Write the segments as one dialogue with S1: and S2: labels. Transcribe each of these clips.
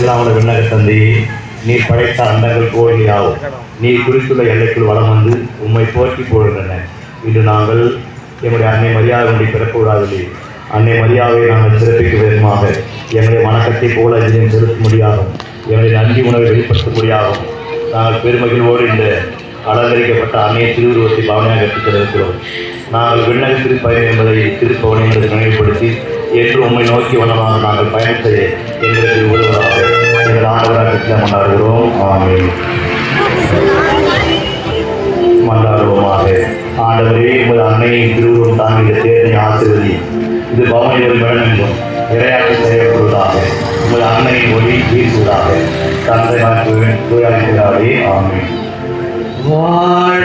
S1: செல்லாமல் விண்ணக தந்தையே நீ படைத்த அண்டங்கள் கோயிலாகும் நீ குறித்துள்ள எல்லைக்குள் வளம் வந்து உம்மை போற்றி போடுகின்றன. இன்று நாங்கள் எங்களுடைய அன்னை மரியாதை ஒன்றை பிறக்கூடாதில்லை அன்னை மரியாதை நாங்கள் சிறப்பிக்க விதமாக எங்களுடைய வணக்கத்தை போல இதிலும் செலுத்தும்படியாகும் எங்களுடைய நன்றி உணவை வெளிப்படுத்தும்படியாகும் நாங்கள் பெருமகிழ்வோடு இந்த அலங்கரிக்கப்பட்ட அன்னைய திருவுருவத்தை பாவனையாக கற்றுத்தருக்கிறோம் நாங்கள் விண்ணக திருப்பயணம் என்பதை திருப்பவனை என்பதை நினைவுபடுத்தி என்று உம்மை நோக்கி வண்ணமாக நாங்கள் பயணத்தை எங்களுக்கு உதவலாம் ஆண்டவராக மன்னாடுகிறோம் ஆமென் மன்றாடுவோமாக ஆண்டவரே உமது அன்னையின் திருவுருவம் தான் தேர்தலை ஆசிர்வதி இது பவனி ஒரு மேடம் செய்யப்படுவதாக உமது அன்னையின் ஒளி வீசுவதாக தந்தை நான் தூயாளிக்கிறாரே வாழ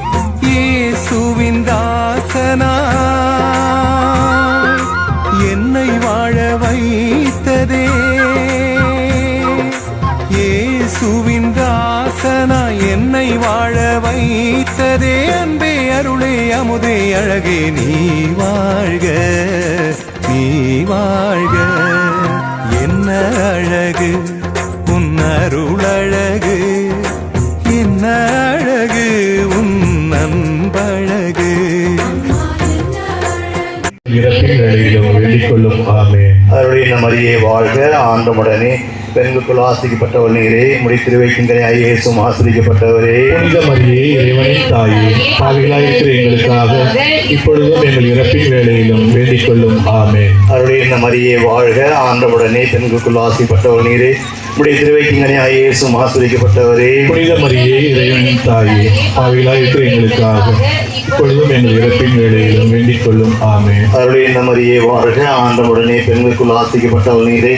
S2: அமுதே அழகே நீ வாழ்க நீ வாழ்க. என்ன அழகு? உன் அருளழகு என்ன அழகு? உன் அன்பழகு
S3: இறப்பின் வேலையிலும் வேண்டிக் கொள்ளும் ஆமே
S1: அவருடைய மரியே வாழ்க. ஆண்டமுடனே பெண்களுக்குள் ஆசிக்கப்பட்டவர் நீரே முடித்திருவைக்கின்றன ஐயேசும் ஆசிரிக்கப்பட்டவரே
S3: புனித மரியே இறைவனின் தாயே பாவிகளாய் இருக்கிற எங்களுக்காக இப்பொழுதும் எங்கள் இறப்பின் வேலையிலும் வேண்டிக் கொள்ளும் ஆமே
S1: அவருடைய மரியே வாழ்க ஆண்டமுடனே பெண்களுக்குள் ஆசிக்கப்பட்டவர் நீரே முடிய திருவைக்கின்றன ஐயேசும் ஆசிரிக்கப்பட்டவரே
S3: புனித மரியே இறைவனின் தாயே பாவிகளாய் இருக்கிற எங்களுக்காக இப்பொழுதும் எங்கள் இறப்பின் வேலையிலும் வேண்டிக் கொள்ளும் ஆமே
S1: அவருடைய மரியே வாழ்க ஆண்டமுடனே பெண்களுக்குள் ஆசிக்கப்பட்டவர் நீரே.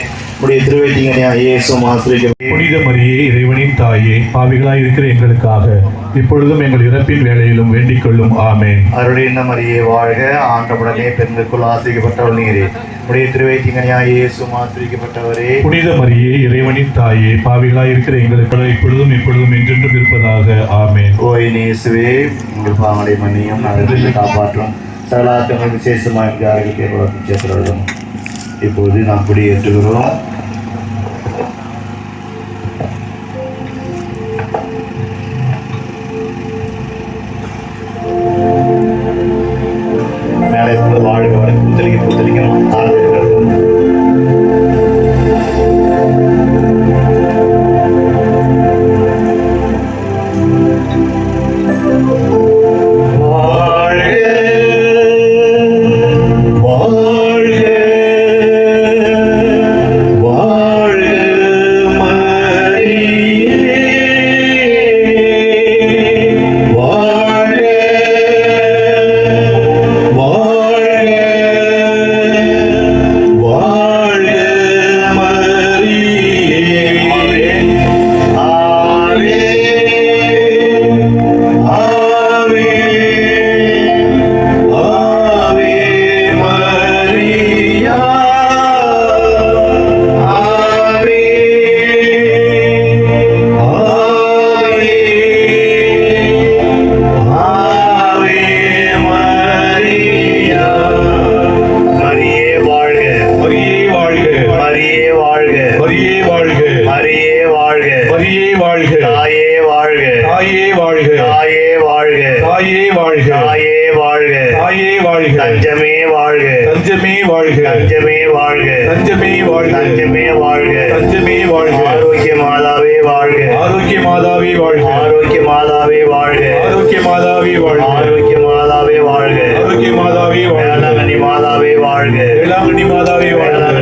S1: திருவைக்கின்றன ஐயேசும் ஆசிரிக்கப்பட்ட
S3: புனித மரியே இறைவனின் தாயே பாவிகளாய் இருக்கிற எங்களுக்காக இப்பொழுதும் எங்கள் இறப்பின் வேலையிலும் வேண்டிக் கொள்ளும் ஆமே
S1: அருளின மரியே வாழ்க ஆண்டவுடனே பெண்களுக்குள் ஆசிக்கப்பட்டவள் நீரே. உடைய இயேசு ஆசிரிக்கப்பட்டவரே
S3: புனித மரியே இறைவனின் தாயே பாவிகளாய் இருக்கிற எங்களுக்காக இப்பொழுதும் இப்பொழுதும் என்றென்றும் இருப்பதாக. ஆமே
S1: ஓய் நேசுவே உங்கள் பாவங்களை மன்னியும் நலத்திற்கு காப்பாற்றும் சகலாத்தங்கள் விசேஷமாக யாருக்கு சேர்க்கிறோம் இப்போது நாம் குடியேற்றுகிறோம் மேலே இருந்து வாழ்க வரை புத்தளிக்க
S3: புத்தளிக்கணும் ஆரம்பிக்கிறது
S1: தஞ்சமே வாழ்க.
S3: தஞ்சமே வாழ்க.
S1: தஞ்சமே வாழ்க.
S3: தஞ்சமே வாழ்க.
S1: ஆரோக்கிய மாதாவே வாழ்க.
S3: ஆரோக்கிய மாதாவே வாழ்க.
S1: ஆரோக்கிய மாதாவே வாழ்க.
S3: ஆரோக்கிய மாதாவே வாழ்க.
S1: ஆரோக்கிய மாதாவே வாழ்க.
S3: ஆரோக்கிய மாதாவே வாழ்க.
S1: வேளாங்கண்ணி மாதாவே வாழ்க.
S3: வேளாங்கண்ணி மாதாவே வாழ்க.